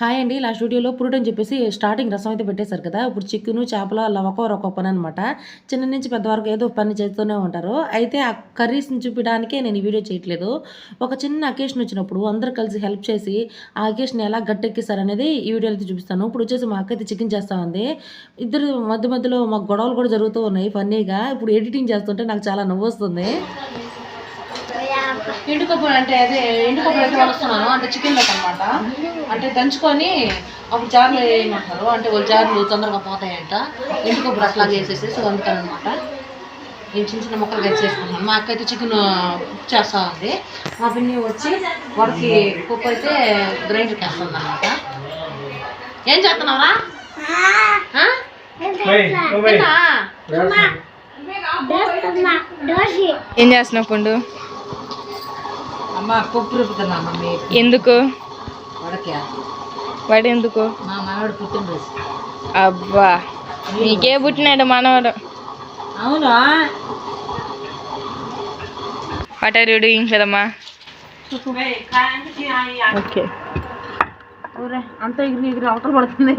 Hi అండి last వీడియోలో పురుడు అని చెప్పేసి స్టార్టింగ్ రసం అయితే పెట్టేశారు కదా. ఇప్పుడు చికెను చేపల అలా ఒక పని అనమాట చిన్న నుంచి పెద్ద వరకు ఏదో పని చేస్తూనే ఉంటారు. అయితే ఆ కర్రీస్ని చూపించడానికే నేను ఈ వీడియో చేయట్లేదు. ఒక చిన్న అకేషన్ వచ్చినప్పుడు అందరూ కలిసి హెల్ప్ చేసి ఆ అకేషన్ ఎలా గట్టెక్కిస్తారు అనేది ఈ వీడియోలో అయితే చూపిస్తాను. ఇప్పుడు వచ్చేసి మా అక్క అయితే చికెన్ చేస్తా ఉంది. ఇద్దరు మధ్య మధ్యలో మాకు గొడవలు కూడా జరుగుతూ ఉన్నాయి ఫన్నీగా. ఇప్పుడు ఎడిటింగ్ చేస్తుంటే నాకు చాలా నవ్వు వస్తుంది. ఎండు కొబ్బరి అంటే అదే ఎండు కొబ్బరి అయితే వస్తున్నాను అంటే చికెన్ లెక్క అనమాట అంటే దంచుకొని అప్పుడు జార్లు వేయమంటారు అంటే వాళ్ళు జార్లు తొందరగా పోతాయంట. ఎండు కొబ్బరి అట్లా వేసేసి సో నేను చిన్న చిన్న ముక్కలు కట్ చేసుకుంటాను. మా అక్క అయితే చికెన్ చేస్తా ఉంది. మా పిన్ని వచ్చి వాడికి కుక్క అయితే గ్రైండర్కి వేస్తుంది అనమాట ఏం చేస్తున్నావురా? తిన్నా? ఏం చేస్తున్నావు పండు? అమ్మ పప్పు రుపుతున్నా మమ్మీ ఎందుకు? వాడు ఎందుకు మా మనవాడు పుట్టినరోజు. అబ్బా నీకే పుట్టినాడు మనవాడు. అవునా? వాట్ ఆర్ యూ డూయింగ్ కదమ్మా ఓకే. ఊరే అంత ఎగిరి ఎగిరి అవతల పడుతుంది.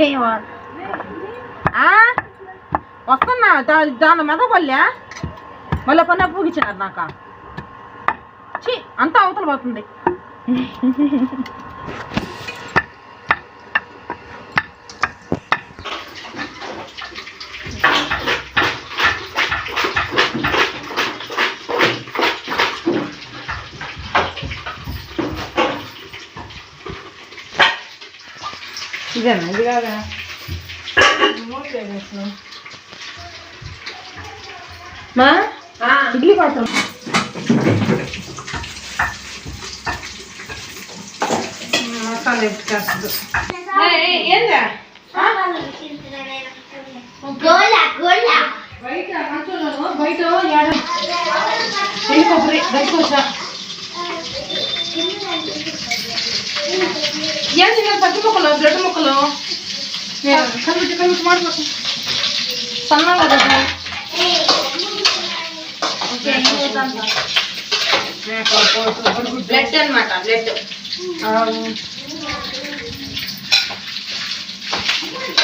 ఆ? వస్తున్నా? దాని మెదపల్లె? మళ్ళీ పని అప్పగిచ్చినారు నాక? ఛీ అంతా అవతల పడుతుంది ఇదేనా? ఇది కాదా మా? ఇడ్లీ పాత్ర. లెఫ్ట్ కాస్తుంది బయట బయట కొబ్బరి బయట వచ్చా. ఏంది నేను పచ్చి మొక్కలు బ్లడ్ మొక్కలు? కలుపుచ్చి కలుపుచ్చి మాడిపోతాం సన్నా బ్లడ్ అనమాట బ్లడ్.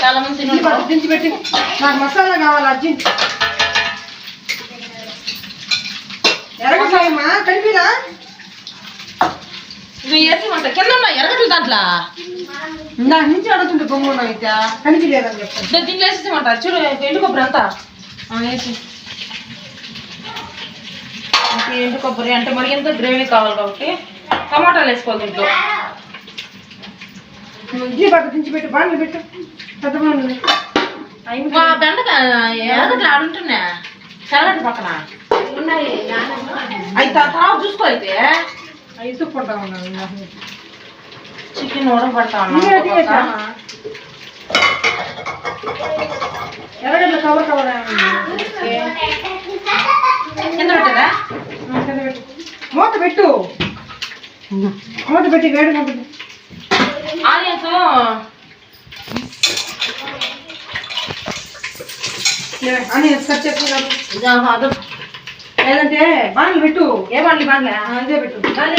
చాలా మంది పెట్టి. నాకు మసాలా కావాలి అర్జెంట్. ఎరగసాయమ్మా కలిపిరా ఇవి వేసేమంట కింద ఎరగట్లు దాంట్లో. నా నుంచి అడుగుతుంటే బొమ్మ చెప్తాను దీంట్లో వేసేసేమంట చూడు ఎండు కొబ్బరి అంతా. వేసి ఎండు కొబ్బరి అంటే మరి ఎంత గ్రేవీ కావాలి కాబట్టి టమాటాలు వేసుకోవాలి దీంట్లో. ఇడ్లీ పట్టు దించి పెట్టు బాండ్లు పెట్టు. పెద్ద బాండ్లు బెండకాయ ఎరగట్లు ఆడుంటున్నా చల్లటి పక్కన. తర్వాత చూసుకో అయితే. అవి చూసుకుంటా ఉన్నాను చికెన్ ఉడకబడతా ఎరగడ్ల కవర్ కవర్ కింద పెట్టదా కింద పెట్టు. మూత పెట్టు. మూత పెట్టి వేడి మూత పెట్టు. ఆనియన్స్ ఆనియన్స్ కట్ చేసుకున్నాను లేదంటే బాణలు పెట్టు. ఏ బాణలి బాణలే అదే పెట్టు. దాన్ని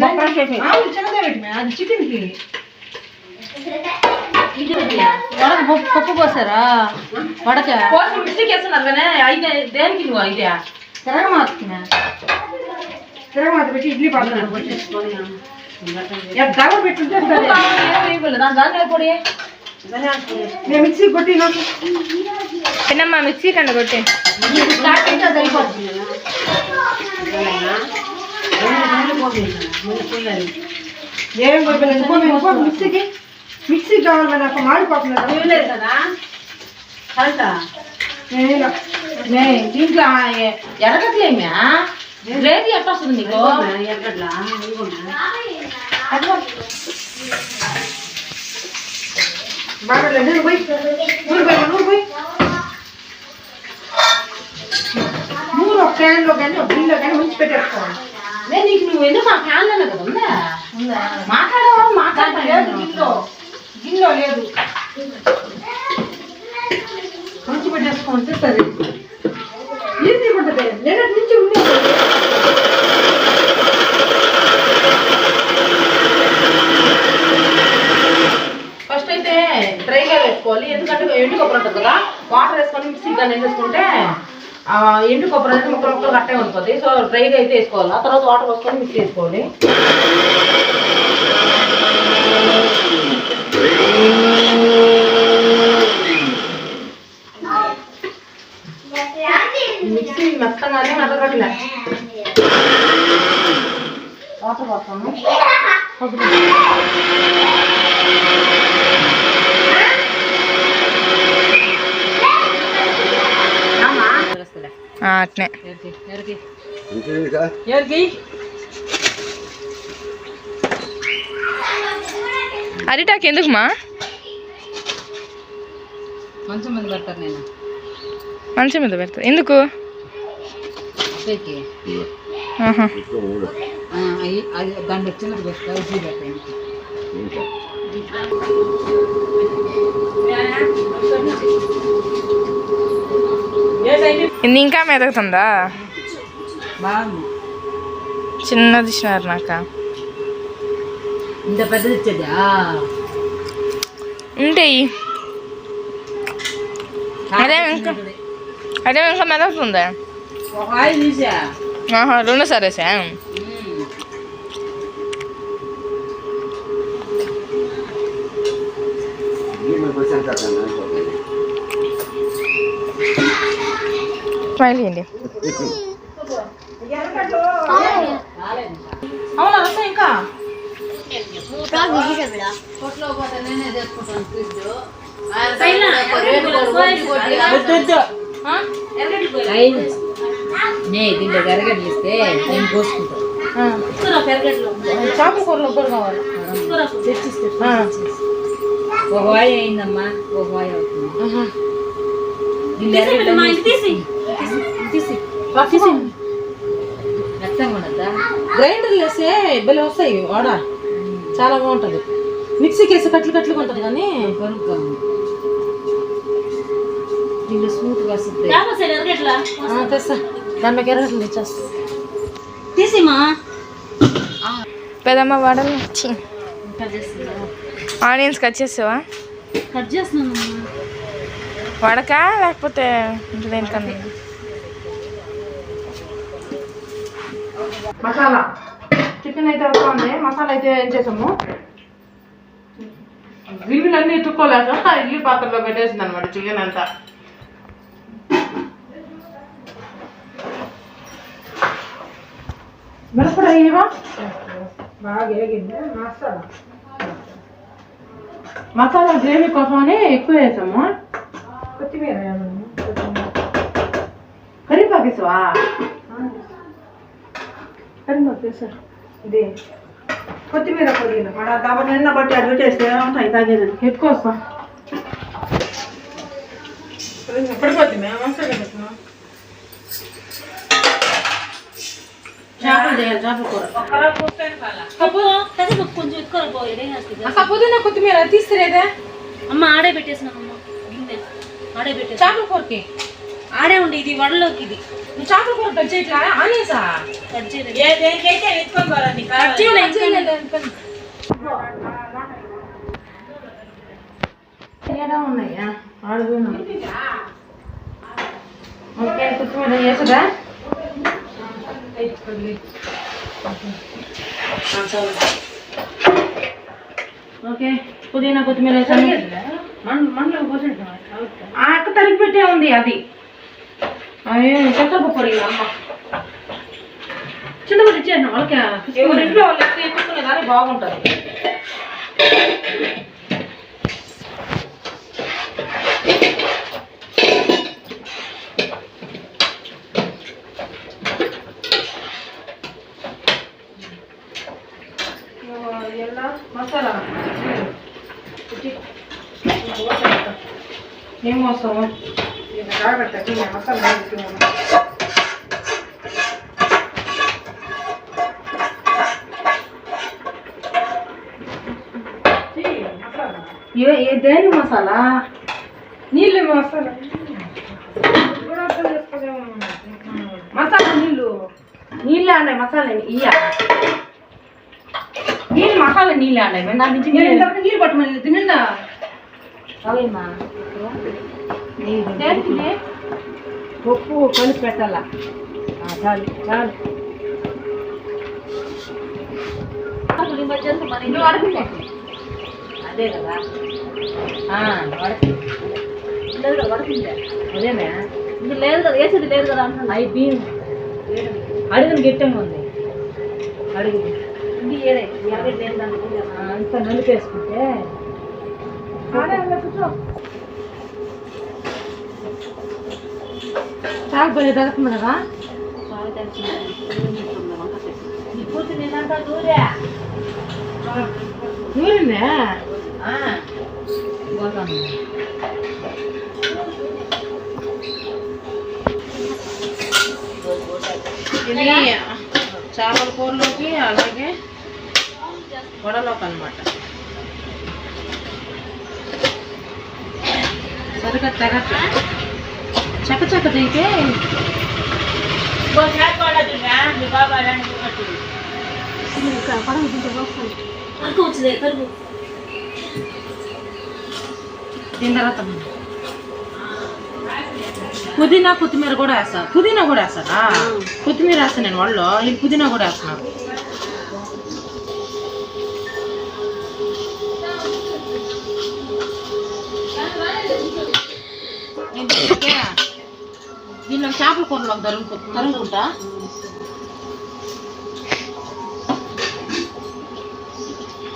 దాన్ని ఆవులు చిన్నదే పెట్టు అది చికెన్కి. వడక పప్పు పప్పు పోసారా వడక? పోసి మిక్సీకి వేస్తున్నారు కానీ అయితే దేనికి నువ్వు అయితే? తిరగమాతున్నా తిరగమాత పెట్టి ఇడ్లీ పడుతున్నాను దగ్గర పెట్టుంటే దాని దాని పొడి నేను మిక్సీ కొట్టి నాకు చిన్నమ్మ మిక్సీ కండ కొట్టి ఏం కొట్టలేదు మిక్సీకి మిక్సీకి కావాలి మరి నాకు మాడిపోతున్నారు ఇవ్వలేదు కదా కరెక్టా దీంట్లో ఎరగట్లేమ్యా గ్రేవీ ఎట్లా వస్తుంది నీకు నూరు క్యాన్లో కానీ గిన్నెలో కానీ ఉంచి పెట్టేసుకోవాలి. నేను నీకు నువ్వు ఎందుకు మా క్యాన్లోనే కదా ఉందా? మాట్లాడేవాళ్ళు మాట్లాడతాను లేదు గిన్నెలో. గిన్నెలో లేదు. ఉంచి పెట్టేసుకోండి సరే. ఈజీ ఉంటుంది నిన్నటి నుంచి ఉంది డ్రైగా వేసుకోవాలి ఎందుకంటే ఎండు కొబ్బరి ఉంటుంది కదా వాటర్ కానీ వేసేసుకుంటే ఎండు కొబ్బరి అనేది ముక్కలు ముక్కలు కట్టే ఉంటుంది సో డ్రైగా అయితే వేసుకోవాలి. ఆ తర్వాత వాటర్ పోసుకొని మిక్సీ వేసుకోవాలి. మిక్సీ మెత్తగానే మెత్తగట్లే వాటర్ పోస్తాము ఆ, అట్నే. అరిటాకు ఎందుకుమా మంచం మీద పెడతారు నేను. మంచం మీద పెడతా. ఎందుకు? అత్తయ్యకి. ఆహా. అది దాంట్లో చిన్నది పెడతా ఇడ్లీ పెట్టండి ఇది ఇంకా మెదగుతుందా చిన్నది ఇచ్చినారు నాక. ఇంత పెద్దది ఇచ్చేదా ఉంటాయి. అదే ఇంకా అదే ఇంకా మెదగుతుందా. రెండు సరే సార్ స్మైల్ చేయండి అవునా వస్తా ఇంకా? నేనే కోసుకుంటాను చేపల కూరలో కావాలి. ఒక వాయి అయిందమ్మా ఒక వాయి అవుతుంది గ్రైండర్ వేస్తే భలే వస్తాయి వాడ. చాలా బాగుంటుంది. మిక్సీకి వేస్తే కట్లు కట్లుగా ఉంటుంది కానీ కొనుక్కో దీంట్లో స్మూత్గా వస్తుంది. ఆ, తెస్తా. దాంట్లోకి ఎరగట్లు తెచ్చేస్తా పెదమ్మ వాడలు. ఛీ. ఆనియన్స్ కట్ చేసావా కట్ చేస్తున్నాను వడక? లేకపోతే ఇంకా దేనికన్నా? మసాలా. చికెన్ అయితే వస్తుంది మసాలా అయితే ఏం చేసాము? గిన్నెలన్నీ ఎత్తుక్కోలేక ఇడ్లీ పాత్రలో పెట్టేసింది అనమాట చికెన్ అంతా. మిరపడ బాగా వేగింది మసాలా. మసాలా గ్రేవీ కోసమని ఎక్కువ వేసాము. కొత్తిమీర కరివేపాకు కరివేపాకు వేసారు ఇది కొత్తిమీర పొడిలు. మన దెబ్బ నిన్న బట్టి అడ్డు చేస్తే ఉంటాయి తాగేది ఎత్తుకొస్తా ఏదైనా అక్క పుదీనా కొత్తిమీర తీసిరేదే అమ్మ ఆడే పెట్టేసినామమ్మ గిన్నె ఆడే పెట్టేసి చేపల కూరకి? ఆడే ఉండి ఇది వడలోకి ఇది. నువ్వు చేపల కూర కట్ చేయట్లా? ఆనేసా కట్ చేయలేదు. కట్ ఉన్నాయా? ఆడుకున్నా ఓకే ఓకే పుదీనా కొత్తిమీర వేసాను. ఆ అక్క తరిగి పెట్టే ఉంది అది. అయ్యో పెసరపప్పు పొడి అమ్మ చిన్న పట్టి ఇచ్చేయండి వాళ్ళకి ఎవరి ఇంట్లో వాళ్ళు ఎక్కువ ఎక్కువ కానీ బాగుంటుంది ಎಲ್ಲ మసాల ఏం వస్తాము మసాలా ఏ ఏ దేని మసాలా నీళ్ళు మసాలా మసాలా నీళ్ళు నీళ్ళు అన్నాయి మసాలా ఇయ్య నీళ్ళు మసాలా నీళ్ళు అన్నాయి దాని నుంచి నీళ్ళు పట్టమని తినండా అవమ్మా ఉప్పు కలిపి పెట్టాల ఆ, చాలు చాలు అదే కదా ఆ, వడకి అదేనా ఇది లేదు కదా వేసేది లేదు కదా అంటున్నా అవి బియ్యం అడుగుని గిట్టంగా ఉంది అడుగు ఇది ఏడే యాభై లేదు దాంట్లో ఆ, అంత నలిపేసుకుంటే చాకు పోయి తగ్గుతుంది కదా ఇప్పుడు ఇది చేపల కూరలోకి అలాగే వడలోకి అనమాట సరిగ్గా తెగట్లే. చక్క చక్క తీస్తే దీని తర్వాత పుదీనా కొత్తిమీర కూడా వేస్తా. పుదీనా కూడా వేస్తారా? కొత్తిమీర వేస్తాను నేను వాళ్ళు. ఈ పుదీనా కూడా వేస్తున్నాను ఏంటంటే, దీనిలో చేపల కూరలో తరుము తరుముకుంటా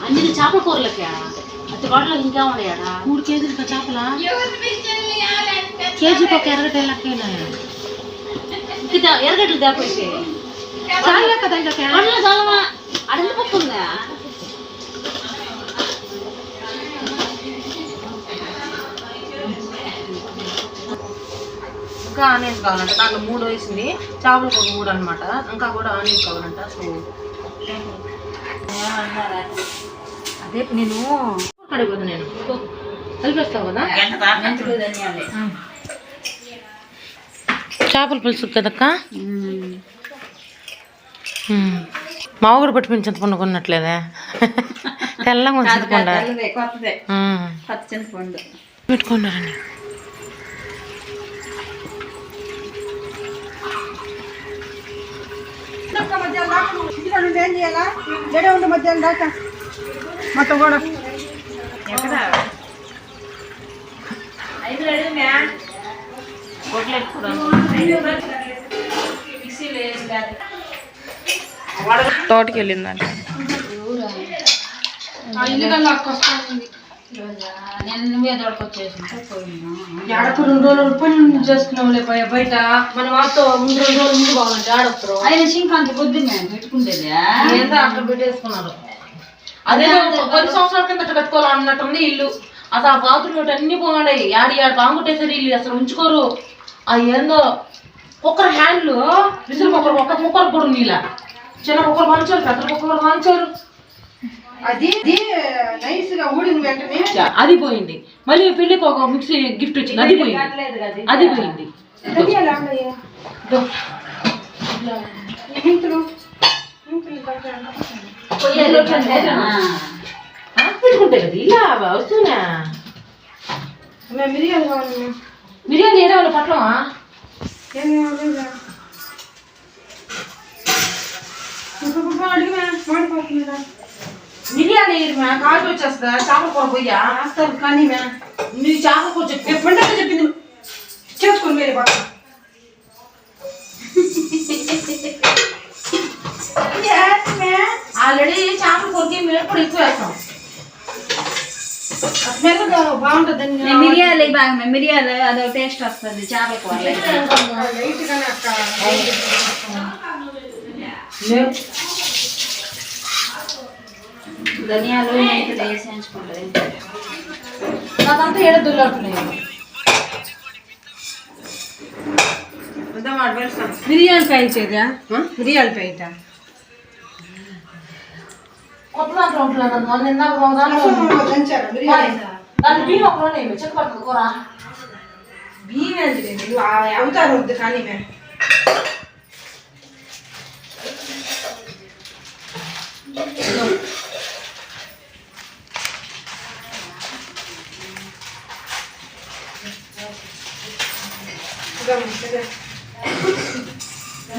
అన్ని చేపల కూరలకే అతి వాటిలో ఇంకా ఉన్నాయాడా మూడు కేజీలు చేపల కేజీకి ఒక ఎరగట లెక్కైనా ఇంకా ఎరగట్లు దాపేసి చాలా కదా ఇంకా అట్లా చాలా అడెంత పప్పు ఉందా ఇంకా ఆనియన్స్ కావాలంట. దాంట్లో మూడు వేసింది. చేపలకు ఒక మూడు అనమాట ఇంకా కూడా ఆనియన్స్ కావాలంట. సో అదే నేను కడిగిపోదు నేను. కలిపేస్తావు కదా? చేపల పులుసు కదక్క? మామూలు పట్టి పెంచి చింతపండు కొన్నట్లేదే? తెల్లంగా చింతపండు? తెల్లదే, కొత్తదే ఉమ్. కొత్త చింతపండు పెట్టుకున్నారండి ఎక్కడ ఐదు అడుగునా కొట్లేదు కూడా తోటకి వెళ్ళిందంట ఆడకు రెండు రోజులు పని బయట మన ముందు రెండు రోజులు ముందు ఆడొస్తారు ఆయన పెట్టుకుంటేదే అట్లా పెట్టేసుకున్నారు. అదే పది సంవత్సరాల కింద కట్టుకోవాలన్నట్టుంది ఇల్లు. అసలు ఆ బాత్రూమ్ అన్ని పోగాయి యాడి యాడ బాగుంటేసరి ఇల్లు. అసలు ఉంచుకోరు. ఆ ఏందో కుక్కర్ హ్యాండ్లు విసురు కుక్కర్ ఒక్క కుక్కర్ కూడా నీళ్ళ చిన్న కుక్కర్ మంచారు పెద్ద కుక్కర్ మంచారు అది అది నైస్గా ఊడిన వెంటనే. అది పోయింది. మళ్ళీ పెళ్ళికి ఒక మిక్సీ గిఫ్ట్ వచ్చింది. అది పోయింది. అది పోయింది. ధనియాలు ఆడయ్యా. ఇదో. ఈ గింతలు గింతలు దగ్గర. ఆ, పెట్టుకుంటే కదా. ఇలా వస్తున్నా మేము మిరియాలు కావాలి మేము. బిర్యానీ చేయడం వల్ల పట్లమా? కావాలిరా? ఇంకో పప్ప అడిగినా మాడిపోతుందిరా బిర్యానీ మా కాల్చి వచ్చేస్తా చేపల కూర పోయా రాస్తారు కానీ మే నీ చేపల కూర చెప్పి. ఎప్పుడు చెప్పింది? చేసుకుని మీరు పక్క ఆల్రెడీ చేపల కూరకి మిరపడు ఎక్కువ వేస్తాం. స్మెల్ బాగుంటుందని నేను మిరియాలు బాగా మేము మిరియాలు అదో టేస్ట్ వస్తుంది చేపల కూర. లైట్ గానే అక్క ధనియాలు మెంతులు వేసి ఎంచుకుంటుంది నాకంతా ఏడ దుల్లాడుతున్నాయి మిరియాలు పెంచేదా మిరియాలు పెంట కొత్త దాంట్లో ఉంటున్నాను మొన్న ఇందాక ఒక దాంట్లో దంచారు మిరియాలు దాని బియ్యం ఒకలోనే చెక్క పడుతుంది కూర బియ్యం ఏంటి అవుతారు వద్దు కానీ మేము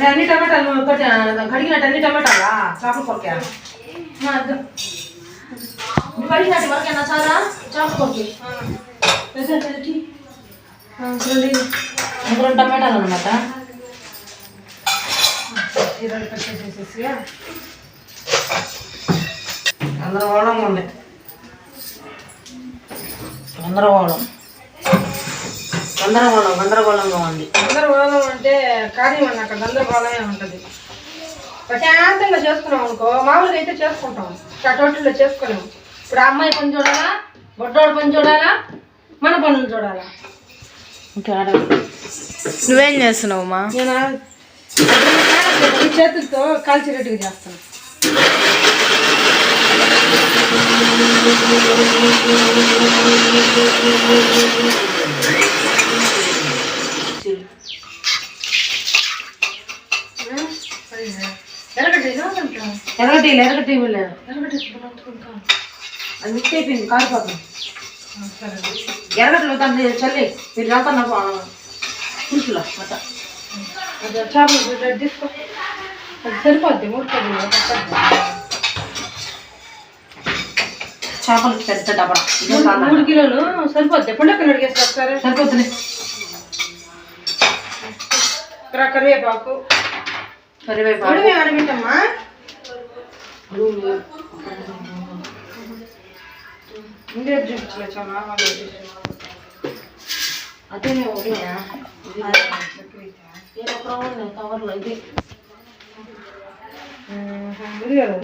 అన్ని టమాటాలు కట్టి- కడిగినట్టు అన్ని టమాటాలా చేపల కొరకే నువ్వు కడిగినట్టు వరకేనా చాలా చేపల కొరకే ఇందులో టమాటాలు అనమాట గందరగోళంగా ఉంది గందరగోళం గందరగోళం గందరగోళంగా ఉంది. గందరగోళం అంటే కార్యం అన్న అక్కడ గందరగోళమే ఉంటుంది. ప్రశాంతంగా చేసుకున్నాం అనుకో మామూలుగా అయితే చేసుకుంటాం. చటోటిలో చేసుకోలేము ఇప్పుడు అమ్మాయి పని చూడాలా? బొడ్డోడు పని చూడాలా? మన పనులు చూడాలా? నువ్వేం చేస్తున్నావు మా నేను? చేతులతో కాల్చిరెట్టుగా చేస్తాను ఎరగడ్డ ఎరగటి ఎరగటి ఇవ్వలేదు అది మిక్స్ అయిపోయింది కారిపోతుంది ఎరగట్లు దాన్ని చల్లి. మీరు వెళ్తాను పులుసులో అది చేపలు తీసుకో సరిపోద్ది మూడు కేజీలు చేపలు పెద్ద డబ్బా. మూడు- కిలోలు సరిపోద్ది. పండుగ అడిగేసి ఒకసారి. సరిపోతుంది కరివేపాకు. కరివేపాకు. ఉడిమి అడగటమ్మా చూపించలే చాలా బాగా అదే ఉడిమా ఉన్నాయి కవర్లో ఇది కదా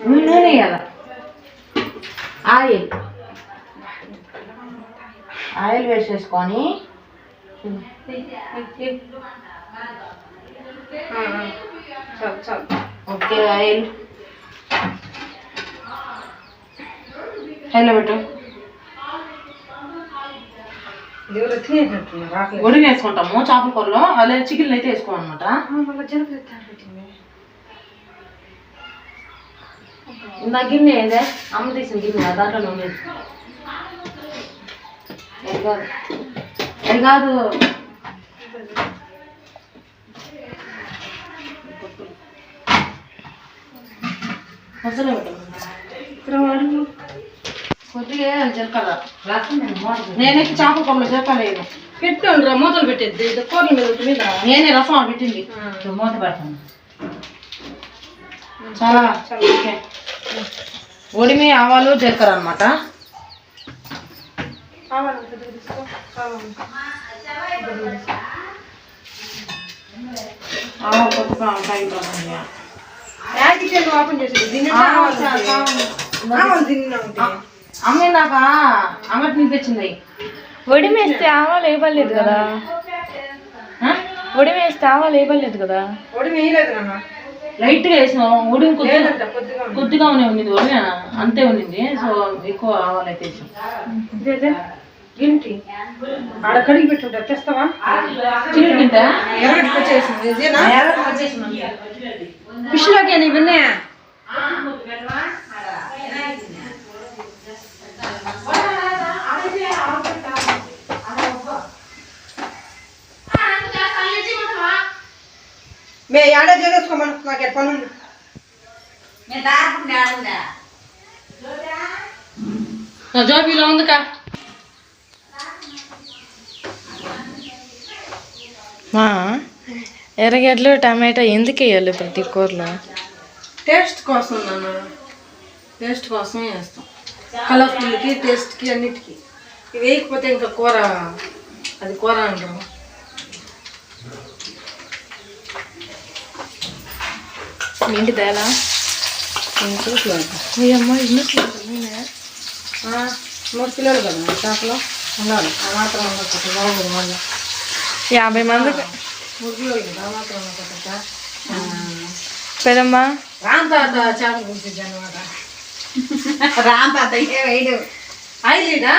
నూనె ఆయిల్ ఆయిల్ వేసేసుకొని చాలు చాలు. ఓకే ఆయిల్ హైలో పెట్టు ఒడిగి వేసుకుంటాము చేపల కూరలో. అలా చికెన్ అయితే జనపద పెట్టింది ఇందా గిన్నె ఏదే? అమ్మ తీసిన గిన్నె దాంట్లో నూనె అది కాదు? ఇక్కడ కొద్దిగా జరకాల? నేనైతే చేపల కూరలో జరకాలేదు పెట్టండి రా మూతలు పెట్టేది కూరల మీద మీద. నేనే రసం పెట్టింది. మూత పెడతాను. చాలా ఓకే. ఒడిమి ఆవాలు జీలకర్ర అనమాట ఆవాలు కొద్దిగా ఉంటాయి అమ్మే తెచ్చింది ఉడిమేస్తే ఆవాలు వేయబడలేదు కదా. ఆ? ఉడిమేస్తే ఆవాలు వేయబడలేదు కదా. ఒడి వేయలేదు నాన్న. లైట్గా వేసినాం ఉడిమి కొద్దిగా ఉండింది ఉడిమి అంతే ఉండింది సో ఎక్కువ ఆవాలు అయితే వేసాం. గింటి ఆడ కడిగి పెట్టుంటా తెస్తావా తింటా? ఎర్రగడ్డ వచ్చేసింది ఇదేనా ఫిష్లోకి నీ విన్నా మే ఆడ చేసేసుకోమను నాకు ఎక్కడ పని ఉంది నా జాబీలో ఉందికా మా ఎర్రగడ్డలు టమాటా ఎందుకు వేయాలి ప్రతి కూరలో? టేస్ట్ కోసం నాన్న. టేస్ట్ కోసమే వేస్తాం కలర్ఫుల్కి టేస్ట్కి అన్నిటికీ. ఇవి వేయకపోతే ఇంకా కూర అది కూర అంటారు ఏంటి తేలా? అమ్మ ఎందుకు ఆ, మూడు కిలోలు కదా చేపలు? ఉండాలి. ఆ మాత్రం యాభై మందికి పెదమ్మా రామ్ తాత చేపలు గురించి అనమాట రామ్ తాత వేయడు. ఐలీడా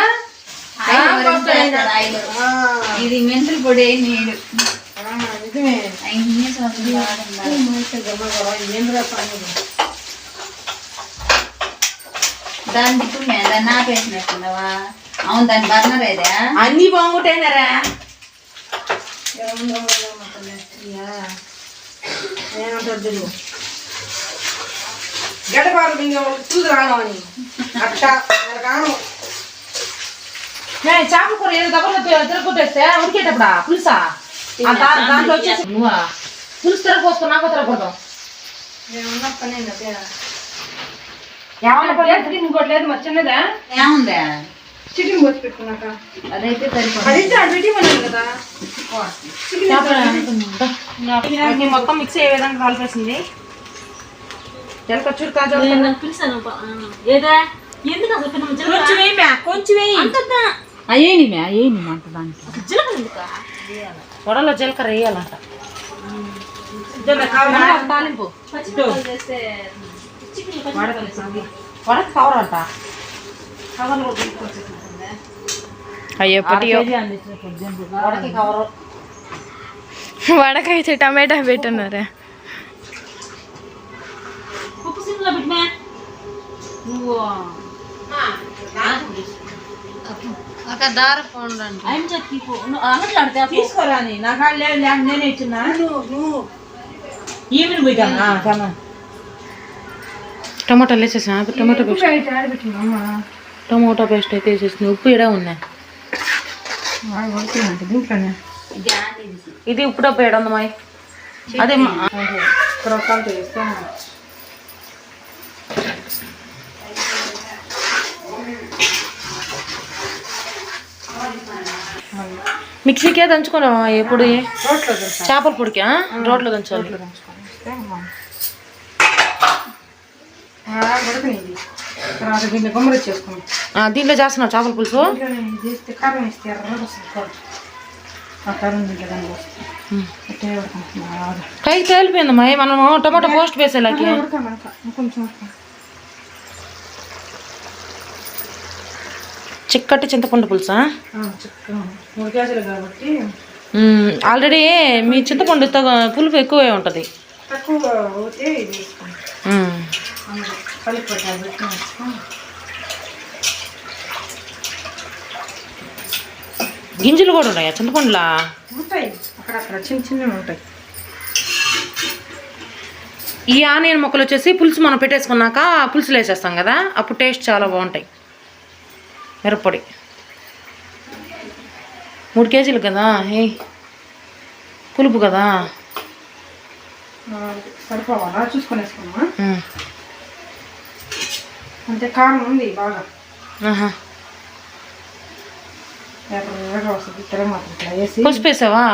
ఇది మెంతులు పొడి నీడు దాని దిక్కు మీద నాపేసినట్టున్నావా అవును దాని బర్నర్ ఏదా? అన్ని బాగుంటాయినారా? ఏమంటారు తెలుగు గడపాలు బింగ చూసి రాను అని అట్ట కాను నేను చేపల కూర ఏదో దగ్గర తిరగొట్టేస్తే ఉడికేటప్పుడా పులుసా ఆ దా- దాంట్లో వచ్చేసి నువ్వా పులుసు తిరగపోసుకో నాకు తిరగకూడదు ఏమన్నా పని అదే ఏమన్నా లేదు ఇంకోటి లేదు మరి చిన్నదా ఏముందా? చికెన్ పోసి పెట్టుకున్నాక అదైతే సరిపోతుంది అది ఇస్తే అది పెట్టి ఉన్నాను కదా నీ మొత్తం మిక్స్ అయ్యే విధంగా కలిపేసింది జలక చూడు కాజు ఏదా? ఎందుకు అసలు? కొంచెం వేయి. అయ్యేని మే అయ్యేని జీలకర్ర? వడలో జీలకర్ర వేయాలంట తాలింపు. చికెన్ వడకి కవర్ అంట కవర్లో అయ్యో పొట్టియో వడకి కవర్. వడకైతే టమాటా పెట్టున్నారే ఉప్పు సిమ్లో పెట్టినా నువ్వు ఒక దార పోండి ఆయన చెప్పి అన్నట్లు ఆడితే తీసుకోరా నీ? నా కాళ్ళు లేదు లేక నేనే ఇచ్చిన ఈవిని పోయిగా టమాటాలు వేసేసా టమాటో పేస్ట్ ఆడబెట్టిందమ్మా టమాటో పేస్ట్ అయితే వేసేసింది ఉప్పు ఇడే ఉన్నాయి? బాగా పడుతుందంట దీంట్లోనే. ఇది ఉప్పు డబ్బు ఏడు ఉంది మాయ్ అదే క్రొక్కలతో వేస్తే మిక్సీకే దంచుకున్నాం ఎప్పుడు చేపల పొడికా రోట్లో దంచాలి. తర్వాత దీంట్లో గుమ్మడి చేసుకున్నాం ఆ, దీంట్లో చేస్తున్నాం చేపల పులుసు. కై తేలిపోయింది మాయ్ మనము టమాటో పోస్ట్ వేసేలాకి. చిక్కటి చింతపండు పులుసా? ఆల్రెడీ మీ చింతపండు పులుపు ఎక్కువే ఉంటుంది. తక్కువ గింజలు కూడా ఉన్నాయా? చింతపండులా? ఉంటాయి. అక్కడక్కడ చిన్న చిన్నవి ఉంటాయి. ఈ ఆనియన్ ముక్కలు వచ్చేసి పులుసు మనం పెట్టేసుకున్నాక పులుసులు వేసేస్తాం కదా? అప్పుడు టేస్ట్ చాలా బాగుంటాయి. మిరప్పొడి. మూడు కేజీలు కదా? ఏ? పులుపు కదా? సరిపోవాలా? చూసుకొని వేసుకున్నా ఉమ్. అంటే కారం ఉంది బాగా. ఎర్రగా వస్తుంది తిరగ మాత్రం వేసి పసుపు వేసావా?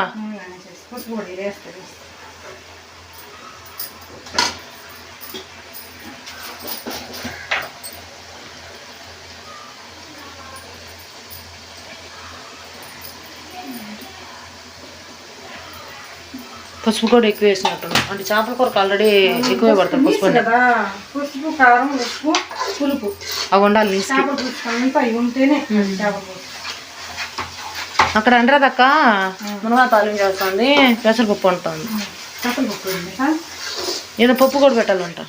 పసుపు పొడి వేస్తుంది పసుపు కూడా ఎక్కువ వేసినట్టు అంటే చేపల కూరకు ఆల్రెడీ ఎక్కువే పడుతుంది పసుపు కదా పసుపు కారం ఉప్పు పులుపు. అవి ఉండాలి చేపల పులుసు అంతా ఇవి ఉంటేనే చేపల అక్కడ మునగా తాలింపు చేస్తుంది పెసరపప్పు ఉంటుంది చేపల పప్పు ఉంది? కదా ఏదో పప్పు కూడా పెట్టాలంట.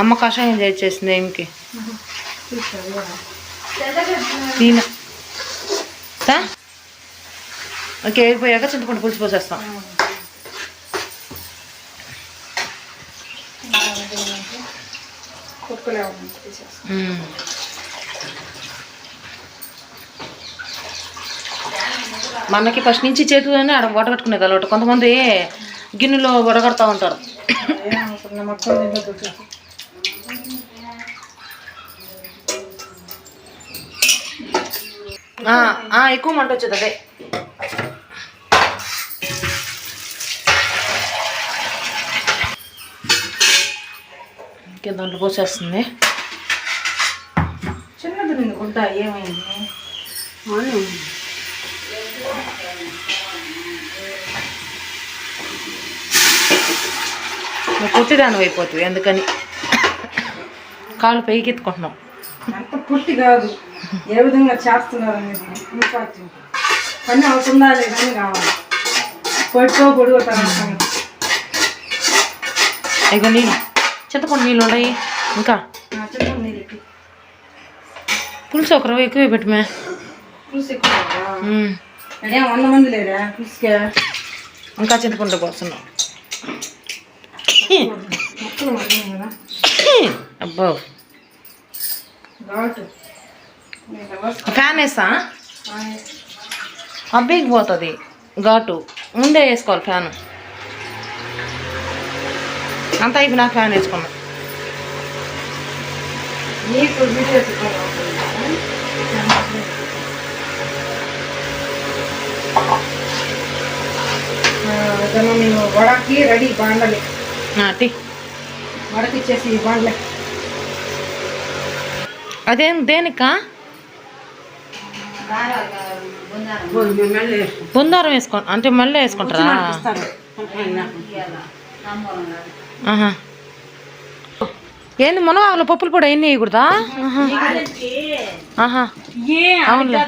అమ్మ కషాయం చేసేసింది ఏమికి? తీన. ఓకే అయిపోయాక చింతపండు పులుసు పోసేస్తాం. మనకి ఫస్ట్ నుంచి చేతిలోనే ఆడ వడగట్టుకునేది అలవాటు కొంతమంది గిన్నెలో వడగడతా ఉంటారు. ఎక్కువ మంట వచ్చేది అదే. ఇంకే దాంట్లో పోసేస్తుంది. చిన్నది ఉంది గుడ్డ ఏమైంది? నువ్వు కొట్టిదానం అయిపోతుంది అందుకని కాళ్ళు పైకి ఎత్తుకుంటున్నాం అంత పుట్టి కాదు. ఏ విధంగా చేస్తున్నారు అనేది ఇంపార్టెంట్ పని అవుతుందా లేదని కావాలి. పొడితో పొడుగుతారు ఇగో నీళ్ళు. చింతపండు నీళ్ళు ఉన్నాయి. ఇంకా? పులుసు ఒక రవ్వ ఎక్కువ పెట్టమే ఇంకా చింతపండు పోస్తున్నాం. అబ్బో. ఫ్యాన్ వేస్తా? అబ్బేకి పోతుంది. ఘాటు. ముందే వేసుకోవాలి ఫ్యాన్. అంతా అయిపోయి నాకు ఫ్యాన్ వేసుకున్నా నేను వడకి రెడీ బాండలి. వడకి ఇచ్చేసి బాండలే. అదేం దేనికా? బుందారం. వేసుకో అంటే మళ్ళీ వేసుకుంటారా? ఆహా. ఏంది మునగాకులు పప్పులు కూడా ఎన్ని వేయకూడదా ఆహా. ఆహా అవునులే